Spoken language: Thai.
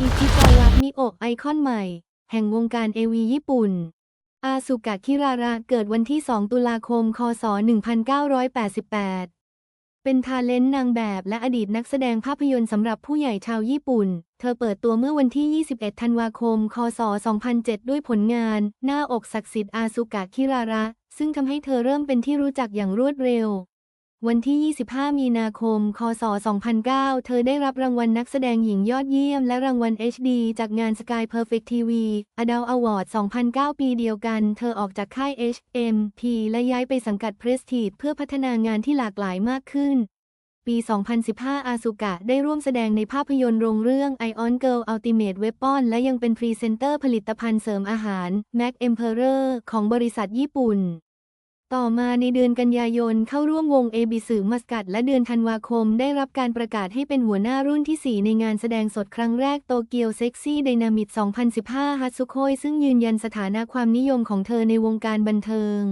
อิชิการะมิโอะไอคอนใหม่ แห่งวงการเอวีญี่ปุ่น อาสุกะคิราระเกิดวันที่ 2 ตุลาคม คศ 1988 เป็นทาเลนต์นางแบบและอดีตนักแสดงภาพยนตร์สำหรับผู้ใหญ่ชาวญี่ปุ่น เธอเปิดตัวเมื่อวันที่ 21 ธันวาคม คศ 2007 ด้วยผลงาน หน้าอกศักดิ์สิทธิ์อาสุกะคิราระ ซึ่งทำให้เธอเริ่มเป็นที่รู้จักอย่างรวดเร็ว วันที่ 25 มีนาคม คศ 2009 เธอได้รับรางวัลนักแสดงหญิงยอดเยี่ยม และรางวัล HD จากงาน Sky Perfect TV Adult Award 2009 ปีเดียวกัน เธอออกจากค่าย HMP และย้ายไปสังกัด Prestige เพื่อพัฒนางานที่หลากหลายมากขึ้น ปี 2015 อาสุกะได้ร่วมแสดงในภาพยนตร์โรงเรื่อง Ion Girl Ultimate Weapon และยังเป็นพรีเซนเตอร์ผลิตภัณฑ์เสริมอาหาร Mac Emperor ของบริษัทญี่ปุ่น ต่อมาในเดือนกันยายนเข้าร่วมวง AB สื่อมัสกัด และเดือนธันวาคมได้รับการประกาศให้เป็นหัวหน้ารุ่นที่ 4 ในงานแสดงสดครั้งแรกโตเกียวเซ็กซี่ไดนามิด2015ฮัตสุโคยซึ่งยืนยันสถานะความนิยมของเธอในวงการบันเทิง